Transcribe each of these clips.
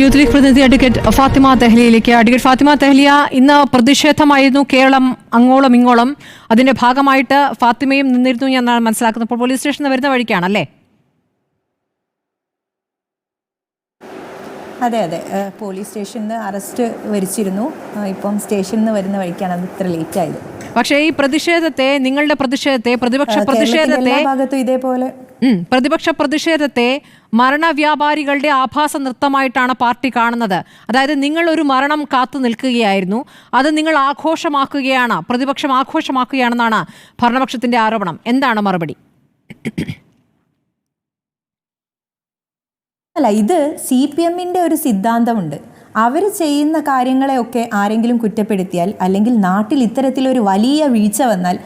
Youth league പ്രതിനിധി advocate Fathima തെഹ്ലിയിലേക്ക്. Advocate Fathima Thahiliya ഇന്ന് പ്രതിഷേധമായിരുന്നു കേരളം അങ്ങോളം ഇങ്ങോളം. അതിന്റെ ഭാഗമായിട്ട് ഫാത്തിമയും നിന്നിരുന്നു എന്നാണ് മനസ്സിലാക്കുന്നത്. ഇപ്പോൾ പോലീസ് സ്റ്റേഷനിൽ വരുന്ന വഴിക്കാണല്ലേ അതെ അതെ. പോലീസ് സ്റ്റേഷനിൽ നിന്ന് അറസ്റ്റ് വരിച്ചിരുന്നു. ഇപ്പം സ്റ്റേഷനിൽ നിന്ന് വരുന്ന വഴിക്കാണ് അത് ഇത്ര ലേറ്റ് ആയത് പക്ഷേ ഈ പ്രതിഷേധത്തെ നിങ്ങളുടെ പ്രതിഷേധത്തെ പ്രതിപക്ഷ പ്രതിഷേധത്തെ ഭാഗത്തും ഇതേപോലെ പ്രതിപക്ഷ പ്രതിഷേധത്തെ മരണവ്യാപാരികളുടെ ആഭാസ നൃത്തമായിട്ടാണ് പാർട്ടി കാണുന്നത്. അതായത് നിങ്ങൾ ഒരു മരണം കാത്തു നിൽക്കുകയായിരുന്നു. അത് നിങ്ങൾ ആഘോഷമാക്കുകയാണ് പ്രതിപക്ഷം ആഘോഷമാക്കുകയാണെന്നാണ് ഭരണപക്ഷത്തിന്റെ ആരോപണം. എന്താണ് മറുപടി? അല്ല ഇത് സി പി എമ്മിന്റെ ഒരു സിദ്ധാന്തമുണ്ട്. അവർ ചെയ്യുന്ന കാര്യങ്ങളെയൊക്കെ ആരെങ്കിലും കുറ്റപ്പെടുത്തിയാൽ അല്ലെങ്കിൽ നാട്ടിൽ ഇത്തരത്തിലൊരു വലിയ വീഴ്ച വന്നാൽ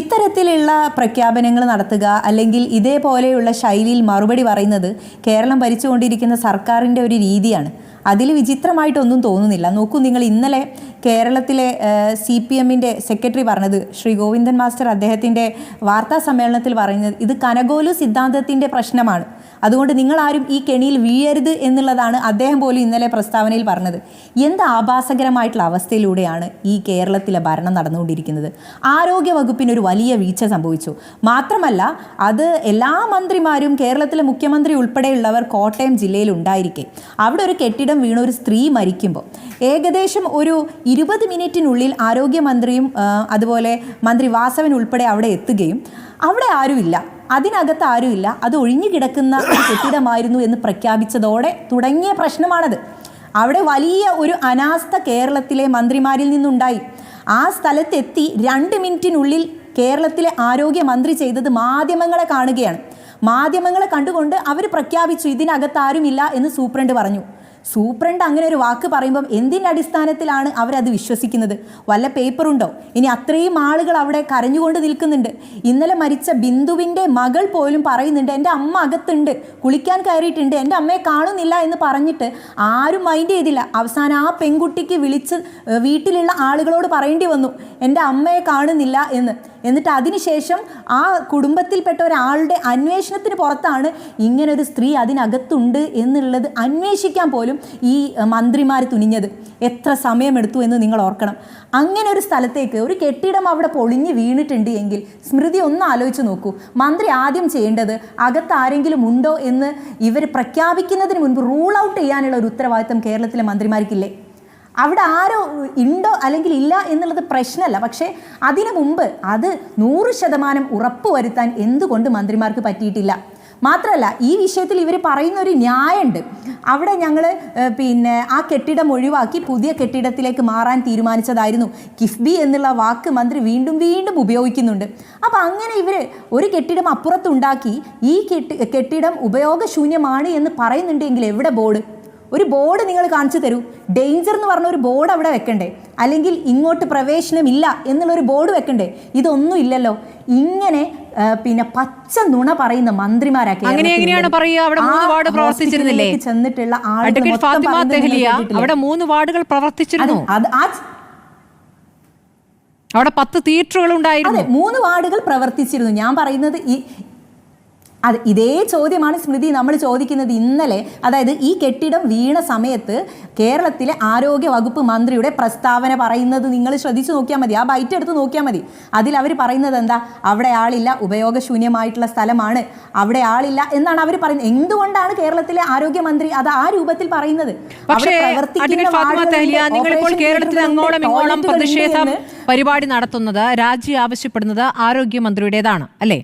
ഇത്തരത്തിലുള്ള പ്രഖ്യാപനങ്ങൾ നടത്തുക അല്ലെങ്കിൽ ഇതേപോലെയുള്ള ശൈലിയിൽ മറുപടി പറയുന്നത് കേരളം ഭരിച്ചുകൊണ്ടിരിക്കുന്ന സർക്കാരിന്റെ ഒരു രീതിയാണ്. അതിൽ വിചിത്രമായിട്ടൊന്നും തോന്നുന്നില്ല. നോക്കൂ നിങ്ങൾ ഇന്നലെ കേരളത്തിലെ സി പി എമ്മിന്റെ സെക്രട്ടറി പറഞ്ഞത് ശ്രീ ഗോവിന്ദൻ മാസ്റ്റർ അദ്ദേഹത്തിന്റെ വാർത്താ സമ്മേളനത്തിൽ പറയുന്നത് ഇത് കനകോലു സിദ്ധാന്തത്തിന്റെ പ്രശ്നമാണ്. അതുകൊണ്ട് നിങ്ങൾ ആരും ഈ കെണിയിൽ വീഴരുത് എന്നുള്ളതാണ് അദ്ദേഹം പോലും ഇന്നലെ പ്രസ്താവനയിൽ പറഞ്ഞത്. എന്ത് ആഭാസകരമായിട്ടുള്ള അവസ്ഥയിലൂടെയാണ് ഈ കേരളത്തിലെ ഭരണം നടന്നുകൊണ്ടിരിക്കുന്നത്? ആരോഗ്യ വകുപ്പിന് ഒരു വലിയ വീഴ്ച സംഭവിച്ചു. മാത്രമല്ല അത് എല്ലാ മന്ത്രിമാരും കേരളത്തിലെ മുഖ്യമന്ത്രി ഉൾപ്പെടെയുള്ളവർ കോട്ടയം ജില്ലയിൽ ഉണ്ടായിരിക്കെ. അവിടെ ഒരു കെട്ടിടം വീണ ഒരു സ്ത്രീ മരിക്കുമ്പോൾ. ഏകദേശം ഒരു ഇരുപത് മിനിറ്റിനുള്ളിൽ ആരോഗ്യമന്ത്രിയും അതുപോലെ മന്ത്രി വാസവൻ ഉൾപ്പെടെ അവിടെ എത്തുകയും. അവിടെ ആരുമില്ല. അതിനകത്ത് ആരുമില്ല. അത് ഒഴിഞ്ഞു കിടക്കുന്ന ഒരു കെട്ടിടമായിരുന്നു എന്ന് പ്രഖ്യാപിച്ചതോടെ തുടങ്ങിയ പ്രശ്നമാണത്. അവിടെ വലിയ ഒരു അനാസ്ഥ കേരളത്തിലെ മന്ത്രിമാരിൽ നിന്നുണ്ടായി. ആ സ്ഥലത്തെത്തി രണ്ട് മിനിറ്റിനുള്ളിൽ കേരളത്തിലെ ആരോഗ്യമന്ത്രി ചെയ്തത് മാധ്യമങ്ങളെ കാണുകയാണ്. മാധ്യമങ്ങളെ കണ്ടുകൊണ്ട് അവർ പ്രഖ്യാപിച്ചു ഇതിനകത്ത് ആരുമില്ല എന്ന് സൂപ്രണ്ട് പറഞ്ഞു. സൂപ്രണ്ട് അങ്ങനെ ഒരു വാക്ക് പറയുമ്പം എന്തിന്റെ അടിസ്ഥാനത്തിലാണ് അവരത് വിശ്വസിക്കുന്നത്? വല്ല പേപ്പറുണ്ടോ? ഇനി അത്രയും ആളുകൾ അവിടെ കരഞ്ഞുകൊണ്ട് നിൽക്കുന്നുണ്ട്. ഇന്നലെ മരിച്ച ബിന്ദുവിന്റെ മകൾ പോലും പറയുന്നുണ്ട് എന്റെ അമ്മ അകത്തുണ്ട് കുളിക്കാൻ കയറിയിട്ടുണ്ട് എന്റെ അമ്മയെ കാണുന്നില്ല എന്ന് പറഞ്ഞിട്ട് ആരും മൈൻഡ് ചെയ്തില്ല. അവസാനം ആ പെൺകുട്ടിക്ക് വിളിച്ച് വീട്ടിലുള്ള ആളുകളോട് പറയേണ്ടി വന്നു എന്റെ അമ്മയെ കാണുന്നില്ല എന്ന്. എന്നിട്ട് അതിനുശേഷം ആ കുടുംബത്തിൽപ്പെട്ട ഒരാളുടെ അന്വേഷണത്തിന് പുറത്താണ് ഇങ്ങനൊരു സ്ത്രീ അതിനകത്തുണ്ട് എന്നുള്ളത് അന്വേഷിക്കാൻ പോലും ഈ മന്ത്രിമാർ തുനിഞ്ഞത്. എത്ര സമയമെടുത്തു എന്ന് നിങ്ങൾ ഓർക്കണം. അങ്ങനെ ഒരു സ്ഥലത്തേക്ക് ഒരു കെട്ടിടം അവിടെ പൊളിഞ്ഞ് വീണിട്ടുണ്ട് എങ്കിൽ സ്മൃതി ഒന്ന് ആലോചിച്ച് നോക്കൂ. മന്ത്രി ആദ്യം ചെയ്യേണ്ടത് അകത്ത് ആരെങ്കിലും ഉണ്ടോ എന്ന് ഇവർ പ്രഖ്യാപിക്കുന്നതിന് മുൻപ് റൂൾ ഔട്ട് ചെയ്യാനുള്ള ഒരു ഉത്തരവാദിത്തം കേരളത്തിലെ മന്ത്രിമാർക്കില്ലേ? അവിടെ ആരോ ഉണ്ടോ അല്ലെങ്കിൽ ഇല്ല എന്നുള്ളത് പ്രശ്നമല്ല. പക്ഷേ അതിനു മുമ്പ് അത് നൂറ് ശതമാനം ഉറപ്പുവരുത്താൻ എന്തുകൊണ്ട് മന്ത്രിമാർക്ക് പറ്റിയിട്ടില്ല? മാത്രമല്ല ഈ വിഷയത്തിൽ ഇവർ പറയുന്ന ഒരു ന്യായമുണ്ട്. അവിടെ ഞങ്ങൾ പിന്നെ ആ കെട്ടിടം ഒഴിവാക്കി പുതിയ കെട്ടിടത്തിലേക്ക് മാറാൻ തീരുമാനിച്ചതായിരുന്നു. കിഫ്ബി എന്നുള്ള വാക്ക് മന്ത്രി വീണ്ടും വീണ്ടും ഉപയോഗിക്കുന്നുണ്ട്. അപ്പോൾ അങ്ങനെ ഇവർ ഒരു കെട്ടിടം അപ്പുറത്തുണ്ടാക്കി ഈ കെട്ടി കെട്ടിടം ഉപയോഗശൂന്യമാണ് എന്ന് പറയുന്നുണ്ടെങ്കിൽ എവിടെ ബോർഡ്? ഒരു ബോർഡ് നിങ്ങൾ കാണിച്ചു തരൂ. ഡേഞ്ചർ എന്ന് പറഞ്ഞ ഒരു ബോർഡ് അവിടെ വെക്കണ്ടേ? അല്ലെങ്കിൽ ഇങ്ങോട്ട് പ്രവേശനമില്ല എന്നുള്ളൊരു ബോർഡ് വെക്കണ്ടേ? ഇതൊന്നും ഇല്ലല്ലോ. ഇങ്ങനെ പിന്നെ പച്ച നുണ പറയുന്ന മന്ത്രിമാരാക്കി അങ്ങനെ കേരളത്തിൽ എങ്ങനെയാണ് പറയുക? അവിടെ മൂന്ന് വാർഡ് പ്രവർത്തിച്ചിരുന്നില്ലേ? ചെന്നിട്ടുള്ള? അവിടെ മൂന്ന് വാർഡുകൾ പ്രവർത്തിച്ചിരുന്നു. അവിടെ പത്ത് തിയേറ്ററുകൾ ഉണ്ടായിരുന്നു. മൂന്ന് വാർഡുകൾ പ്രവർത്തിച്ചിരുന്നു. ഞാൻ പറയുന്നത് ഈ അതെ ഇതേ ചോദ്യമാണ് സ്മൃതി നമ്മൾ ചോദിക്കുന്നത് ഇന്നലെ. അതായത് ഈ കെട്ടിടം വീണ സമയത്ത് കേരളത്തിലെ ആരോഗ്യ വകുപ്പ് മന്ത്രിയുടെ പ്രസ്താവന പറയുന്നത് നിങ്ങൾ ശ്രദ്ധിച്ചു നോക്കിയാൽ മതി. ആ ബൈറ്റ് എടുത്ത് നോക്കിയാൽ മതി. അതിൽ അവർ പറയുന്നത് എന്താ? അവിടെ ആളില്ല ഉപയോഗശൂന്യമായിട്ടുള്ള സ്ഥലമാണ്. അവിടെ ആളില്ല എന്നാണ് അവർ പറയുന്നത്. എന്തുകൊണ്ടാണ് കേരളത്തിലെ ആരോഗ്യമന്ത്രി അത് ആ രൂപത്തിൽ പറയുന്നത്? പ്രതിഷേധം പരിപാടി നടത്തുന്നത് രാജി ആവശ്യപ്പെടുന്നത് ആരോഗ്യമന്ത്രിയുടേതാണ് അല്ലേ?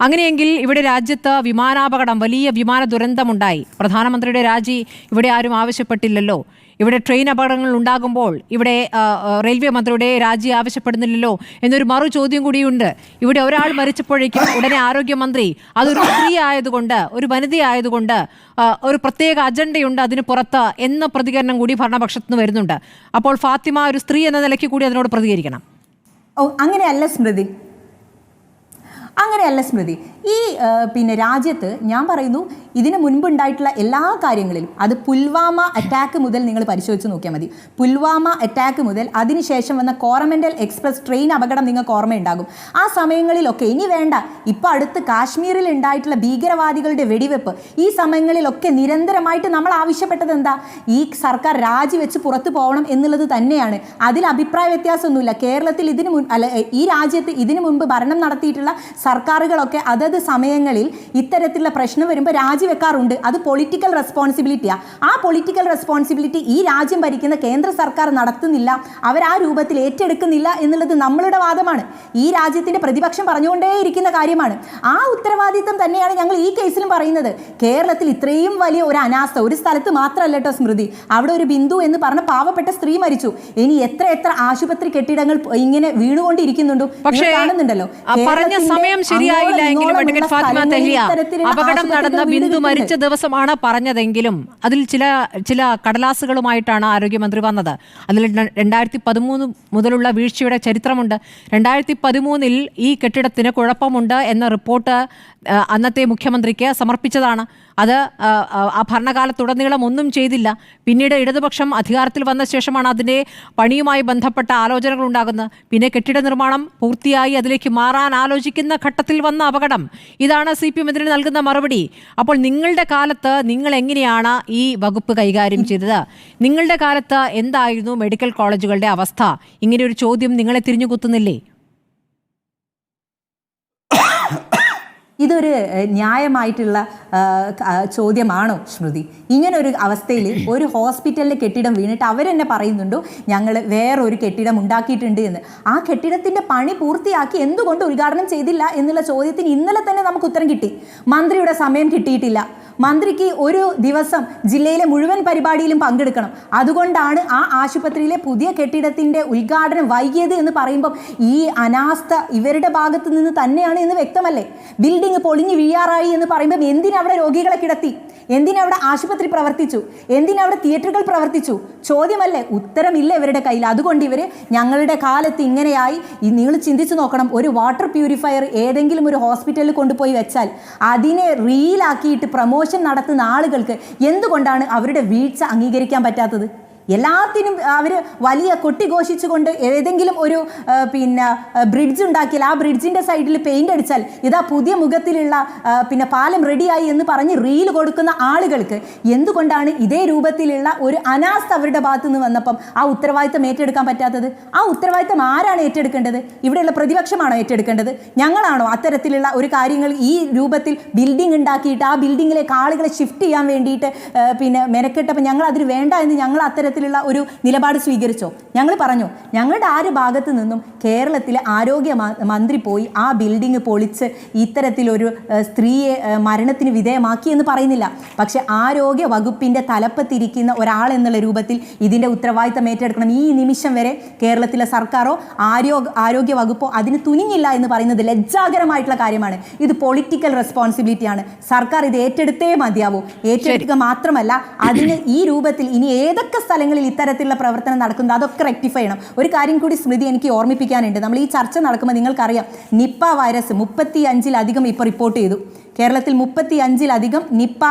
അങ്ങനെയെങ്കിൽ ഇവിടെ രാജ്യത്ത് വിമാനാപകടം വലിയ വിമാന ദുരന്തമുണ്ടായി. പ്രധാനമന്ത്രിയുടെ രാജി ഇവിടെ ആരും ആവശ്യപ്പെട്ടില്ലല്ലോ. ഇവിടെ ട്രെയിൻ അപകടങ്ങൾ ഉണ്ടാകുമ്പോൾ ഇവിടെ റെയിൽവേ മന്ത്രിയുടെ രാജി ആവശ്യപ്പെടുന്നില്ലല്ലോ എന്നൊരു മറു ചോദ്യം കൂടിയുണ്ട്. ഇവിടെ ഒരാൾ മരിച്ചപ്പോഴേക്കും ഉടനെ ആരോഗ്യമന്ത്രി അതൊരു സ്ത്രീ ആയതുകൊണ്ട് ഒരു വനിത ആയതുകൊണ്ട് ഒരു പ്രത്യേക അജണ്ടയുണ്ട് അതിന് പുറത്ത് എന്ന പ്രതികരണം കൂടി ഭരണപക്ഷത്തു നിന്ന് വരുന്നുണ്ട്. അപ്പോൾ ഫാത്തിമ ഒരു സ്ത്രീ എന്ന നിലയ്ക്ക് കൂടി അതിനോട് പ്രതികരിക്കണം. ഓ അങ്ങനെയല്ല സ്മൃതി. അങ്ങനെയല്ല സ്മൃതി. ഈ പിന്നെ രാജ്യത്ത് ഞാൻ പറയുന്നു ഇതിന് മുൻപുണ്ടായിട്ടുള്ള എല്ലാ കാര്യങ്ങളിലും അത് പുൽവാമ അറ്റാക്ക് മുതൽ നിങ്ങൾ പരിശോധിച്ച് നോക്കിയാൽ മതി. പുൽവാമ അറ്റാക്ക് മുതൽ അതിനുശേഷം വന്ന കോറമെന്റൽ എക്സ്പ്രസ് ട്രെയിൻ അപകടം നിങ്ങൾക്ക് ഓർമ്മയുണ്ടാകും. ആ സമയങ്ങളിലൊക്കെ ഇനി വേണ്ട ഇപ്പോൾ അടുത്ത് കാശ്മീരിൽ ഉണ്ടായിട്ടുള്ള ഭീകരവാദികളുടെ വെടിവെപ്പ് ഈ സമയങ്ങളിലൊക്കെ നിരന്തരമായിട്ട് നമ്മൾ ആവശ്യപ്പെട്ടത് എന്താ? ഈ സർക്കാർ രാജിവെച്ച് പുറത്തു പോകണം എന്നുള്ളത് തന്നെയാണ്. അതിൽ അഭിപ്രായ വ്യത്യാസമൊന്നുമില്ല. കേരളത്തിൽ ഇതിന് മുൻ അല്ല ഈ രാജ്യത്ത് ഇതിനു മുൻപ് ഭരണം നടത്തിയിട്ടുള്ള സർക്കാരുകളൊക്കെ അതത് സമയങ്ങളിൽ ഇത്തരത്തിലുള്ള പ്രശ്നം വരുമ്പോൾ രാജിവെക്കാറുണ്ട് അത് പൊളിറ്റിക്കൽ റെസ്പോൺസിബിലിറ്റിയാണ് ആ. പൊളിറ്റിക്കൽ റെസ്പോൺസിബിലിറ്റി ഈ രാജ്യം ഭരിക്കുന്ന കേന്ദ്ര സർക്കാർ നടത്തുന്നില്ല. അവർ ആ രൂപത്തിൽ ഏറ്റെടുക്കുന്നില്ല എന്നുള്ളത് നമ്മളുടെ വാദമാണ്. ഈ രാജ്യത്തിന്റെ പ്രതിപക്ഷം പറഞ്ഞുകൊണ്ടേയിരിക്കുന്ന കാര്യമാണ്. ആ ഉത്തരവാദിത്തം തന്നെയാണ് ഞങ്ങൾ ഈ കേസിലും പറയുന്നത്. കേരളത്തിൽ ഇത്രയും വലിയ ഒരു അനാസ്ഥ ഒരു സ്ഥലത്ത് മാത്രമല്ല കേട്ടോ സ്മൃതി. അവിടെ ഒരു ബിന്ദു എന്ന് പറഞ്ഞ പാവപ്പെട്ട സ്ത്രീ മരിച്ചു. ഇനി എത്ര എത്ര ആശുപത്രി കെട്ടിടങ്ങൾ ഇങ്ങനെ വീണുകൊണ്ടിരിക്കുന്നുണ്ടോ? പക്ഷേ കാണുന്നുണ്ടല്ലോ. പറഞ്ഞ സമയം ശരിയായില്ല എങ്കിലും അപകടം നടന്ന ബിന്ദു വീടുകളുണ്ട്. മരിച്ച ദിവസമാണ് പറഞ്ഞതെങ്കിലും അതിൽ ചില ചില കടലാസുകളുമായിട്ടാണ് ആരോഗ്യമന്ത്രി വന്നത്. അതിൽ രണ്ടായിരത്തി പതിമൂന്ന് മുതലുള്ള വീഴ്ചയുടെ ചരിത്രമുണ്ട്. രണ്ടായിരത്തി പതിമൂന്നിൽ ഈ കെട്ടിടത്തിന് കുഴപ്പമുണ്ട് എന്ന റിപ്പോർട്ട് അന്നത്തെ മുഖ്യമന്ത്രിക്ക് സമർപ്പിച്ചതാണ്. അത് ആ, ഭരണകാലത്തുടനീളം ഒന്നും ചെയ്തില്ല. പിന്നീട് ഇടതുപക്ഷം അധികാരത്തിൽ വന്ന ശേഷമാണ് അതിന്റെ പണിയുമായി ബന്ധപ്പെട്ട ആലോചനകൾ ഉണ്ടാകുന്നത്. പിന്നെ കെട്ടിട നിർമ്മാണം പൂർത്തിയായി അതിലേക്ക് മാറാൻ ആലോചിക്കുന്ന ഘട്ടത്തിൽ വന്ന അപകടം. ഇതാണ് സി പി എം നൽകുന്ന മറുപടി. അപ്പോൾ നിങ്ങളുടെ കാലത്ത് നിങ്ങൾ എങ്ങനെയാണ് ഈ വകുപ്പ് കൈകാര്യം ചെയ്തത്? നിങ്ങളുടെ കാലത്ത് എന്തായിരുന്നു മെഡിക്കൽ കോളേജുകളുടെ അവസ്ഥ? ഇങ്ങനെ ഒരു ചോദ്യം നിങ്ങളെ തിരിഞ്ഞു കുത്തുന്നില്ലേ ഇതൊരു ന്യായമായിട്ടുള്ള ചോദ്യമാണോ ശ്രുതി? ഇങ്ങനെ ഒരു അവസ്ഥയിൽ ഒരു ഹോസ്പിറ്റലിലെ കെട്ടിടം വീണിട്ട് അവരെന്നെ പറയുന്നുണ്ടോ ഞങ്ങൾ വേറൊരു കെട്ടിടം ഉണ്ടാക്കിയിട്ടുണ്ട് എന്ന്. ആ കെട്ടിടത്തിന്റെ പണി പൂർത്തിയാക്കി എന്തുകൊണ്ട് ഉദ്ഘാടനം ചെയ്തില്ല എന്നുള്ള ചോദ്യത്തിന് ഇന്നലെ തന്നെ നമുക്ക് ഉത്തരം കിട്ടി. മന്ത്രിയുടെ സമയം കിട്ടിയിട്ടില്ല. മന്ത്രിക്ക് ഒരു ദിവസം ജില്ലയിലെ മുഴുവൻ പരിപാടിയിലും പങ്കെടുക്കണം. അതുകൊണ്ടാണ് ആ ആശുപത്രിയിലെ പുതിയ കെട്ടിടത്തിന്റെ ഉദ്ഘാടനം വൈകിയത് എന്ന് പറയുമ്പം ഈ അനാസ്ഥ ഇവരുടെ ഭാഗത്തു നിന്ന് തന്നെയാണ് എന്ന് വ്യക്തമല്ലേ? ബിൽഡിംഗ് പൊളിഞ്ഞു വീഴാറായി എന്ന് പറയുമ്പം എന്തിനവിടെ രോഗികളെ കിടത്തി? എന്തിനവിടെ ആശുപത്രി പ്രവർത്തിച്ചു? എന്തിനവിടെ തിയേറ്ററുകൾ പ്രവർത്തിച്ചു? ചോദ്യമല്ലേ ഉത്തരമില്ല ഇവരുടെ കയ്യിൽ. അതുകൊണ്ട് ഇവർ ഞങ്ങളുടെ കാലത്ത് ഇങ്ങനെയായി നിങ്ങൾ ചിന്തിച്ചു നോക്കണം ഒരു വാട്ടർ പ്യൂരിഫയർ ഏതെങ്കിലും ഒരു ഹോസ്പിറ്റലിൽ കൊണ്ടുപോയി വെച്ചാൽ അതിനെ റീലാക്കിയിട്ട് പ്രമോഷൻ നടത്തുന്ന ആളുകൾക്ക് എന്തുകൊണ്ടാണ് അവരുടെ വീഴ്ച അംഗീകരിക്കാൻ പറ്റാത്തത്? എല്ലാത്തിനും അവർ വലിയ കൊട്ടിഘോഷിച്ചുകൊണ്ട് ഏതെങ്കിലും ഒരു പിന്നെ ബ്രിഡ്ജ് ഉണ്ടാക്കിയാൽ ആ ബ്രിഡ്ജിന്റെ സൈഡിൽ പെയിന്റ് അടിച്ചാൽ ഇതാ പുതിയ മുഖത്തിലുള്ള പിന്നെ പാലം റെഡിയായി എന്ന് പറഞ്ഞ് റീൽ കൊടുക്കുന്ന ആളുകൾക്ക് എന്തുകൊണ്ടാണ് ഇതേ രൂപത്തിലുള്ള ഒരു അനാസ്ഥ അവരുടെ ഭാഗത്തു നിന്ന് വന്നപ്പം ആ ഉത്തരവാദിത്തം ഏറ്റെടുക്കാൻ പറ്റാത്തത്? ആ ഉത്തരവാദിത്തം ആരാണ് ഏറ്റെടുക്കേണ്ടത്? ഇവിടെയുള്ള പ്രതിപക്ഷമാണോ ഏറ്റെടുക്കേണ്ടത്? ഞങ്ങളാണോ അത്തരത്തിലുള്ള ഒരു കാര്യങ്ങൾ ഈ രൂപത്തിൽ ബിൽഡിംഗ് ഉണ്ടാക്കിയിട്ട് ആ ബിൽഡിങ്ങിലേക്ക് ആളുകളെ ഷിഫ്റ്റ് ചെയ്യാൻ വേണ്ടിയിട്ട് പിന്നെ മെനക്കെട്ടപ്പോൾ ഞങ്ങൾ അതിന് വേണ്ട എന്ന് ഞങ്ങൾ അത്തരത്തിലുള്ള ഒരു നിലപാട് സ്വീകരിച്ചോ? ഞങ്ങൾ പറഞ്ഞു ഞങ്ങളുടെ ആര് ഭാഗത്ത് നിന്നും കേരളത്തിലെ ആരോഗ്യ മന്ത്രി പോയി ആ ബിൽഡിംഗ് പൊളിച്ച് ഇത്തരത്തിലൊരു സ്ത്രീയെ മരണത്തിന് വിധേയമാക്കി എന്ന് പറയുന്നില്ല. പക്ഷെ ആരോഗ്യ വകുപ്പിന്റെ തലപ്പത്തിരിക്കുന്ന ഒരാൾ എന്നുള്ള രൂപത്തിൽ ഇതിന്റെ ഉത്തരവാദിത്തം ഏറ്റെടുക്കണം. ഈ നിമിഷം വരെ കേരളത്തിലെ സർക്കാരോ ആരോഗ്യ ആരോഗ്യ വകുപ്പോ അതിന് തുനിഞ്ഞില്ല എന്ന് പറയുന്നത് ലജ്ജാകരമായിട്ടുള്ള കാര്യമാണ്. ഇത് പൊളിറ്റിക്കൽ റെസ്പോൺസിബിലിറ്റിയാണ്. സർക്കാർ ഇത് ഏറ്റെടുത്തേ മതിയാവൂ. ഏറ്റെടുക്കുക മാത്രമല്ല അതിന് ഈ രൂപത്തിൽ ഇനി ഏതൊക്കെ സ്ഥലങ്ങളിൽ ഇത്തരത്തിലുള്ള പ്രവർത്തനം നടക്കുന്നത് അതൊക്കെ റെക്ടിഫൈ ചെയ്യണം. ഒരു കാര്യം കൂടി സ്മൃതി എനിക്ക് ഓർമ്മിപ്പിക്കാനുണ്ട്. നമ്മൾ ഈ ചർച്ച നടക്കുമ്പോൾ നിങ്ങൾക്കറിയാം നിപ്പ വൈറസ് മുപ്പത്തി അഞ്ചിലധികം ഇപ്പോൾ റിപ്പോർട്ട് ചെയ്തു. കേരളത്തിൽ മുപ്പത്തി അഞ്ചിലധികം നിപ്പ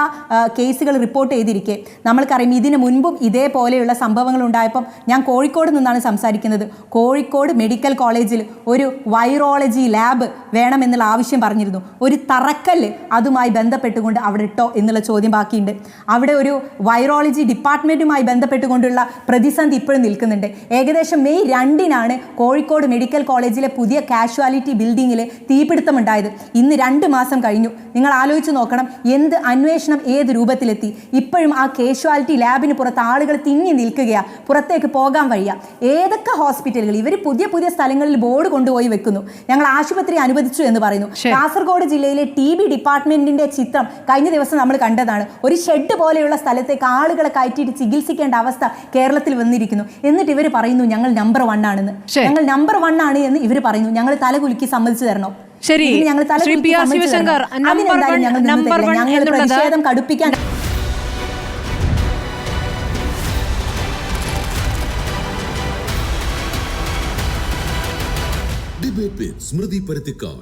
കേസുകൾ റിപ്പോർട്ട് ചെയ്തിരിക്കെ. നമ്മൾക്കറിയാം ഇതിനു മുൻപും ഇതേപോലെയുള്ള സംഭവങ്ങൾ ഉണ്ടായപ്പം ഞാൻ കോഴിക്കോട് നിന്നാണ് സംസാരിക്കുന്നത്. കോഴിക്കോട് മെഡിക്കൽ കോളേജിൽ ഒരു വൈറോളജി ലാബ് വേണമെന്നുള്ള ആവശ്യം പറഞ്ഞിരുന്നു. ഒരു തറക്കല്ല് അതുമായി ബന്ധപ്പെട്ടുകൊണ്ട് അവിടെ ഇട്ടോ എന്നുള്ള ചോദ്യം ബാക്കിയുണ്ട്. അവിടെ ഒരു വൈറോളജി ഡിപ്പാർട്ട്മെന്റുമായി ബന്ധപ്പെട്ടുകൊണ്ടുള്ള പ്രതിസന്ധി ഇപ്പോഴും നിൽക്കുന്നുണ്ട്. ഏകദേശം മെയ് രണ്ടിനാണ് കോഴിക്കോട് മെഡിക്കൽ കോളേജിലെ പുതിയ കാഷ്വാലിറ്റി ബിൽഡിങ്ങിൽ തീപിടുത്തമുണ്ടായത്. ഇന്ന് രണ്ട് മാസം കഴിഞ്ഞു. നിങ്ങൾ ആലോചിച്ച് നോക്കണം എന്ത് അന്വേഷണം ഏത് രൂപത്തിലെത്തി. ഇപ്പോഴും ആ കേഷ്വാലിറ്റി ലാബിന് പുറത്ത് ആളുകൾ തിങ്ങി നിൽക്കുകയാണ് പുറത്തേക്ക് പോകാൻ വഴിയ. ഏതൊക്കെ ഹോസ്പിറ്റലുകൾ ഇവർ പുതിയ പുതിയ സ്ഥലങ്ങളിൽ ബോർഡ് കൊണ്ടുപോയി വെക്കുന്നു. ഞങ്ങൾ ആശുപത്രി അനുവദിച്ചു എന്ന് പറയുന്നു. കാസർഗോഡ് ജില്ലയിലെ ടി ബി ഡിപ്പാർട്ട്മെന്റിന്റെ ചിത്രം കഴിഞ്ഞ ദിവസം നമ്മൾ കണ്ടതാണ്. ഒരു ഷെഡ് പോലെയുള്ള സ്ഥലത്തേക്ക് ആളുകളെ കയറ്റിയിട്ട് ചികിത്സിക്കേണ്ട അവസ്ഥ കേരളത്തിൽ വന്നിരിക്കുന്നു. എന്നിട്ട് ഇവർ പറയുന്നു ഞങ്ങൾ നമ്പർ വൺ ആണെന്ന്. ഞങ്ങൾ നമ്പർ വൺ ആണ് എന്ന് ഇവർ പറയുന്നു. ഞങ്ങൾ തലകുലുക്കി സമ്മതിച്ചു തരണോ? ശരി. Shri P R Sivasankar, number one-. One എന്നുള്ളത് കടുപ്പിക്കാൻ ഡിബേറ്റ് സ്മൃതി പരുത്തിക്കാട്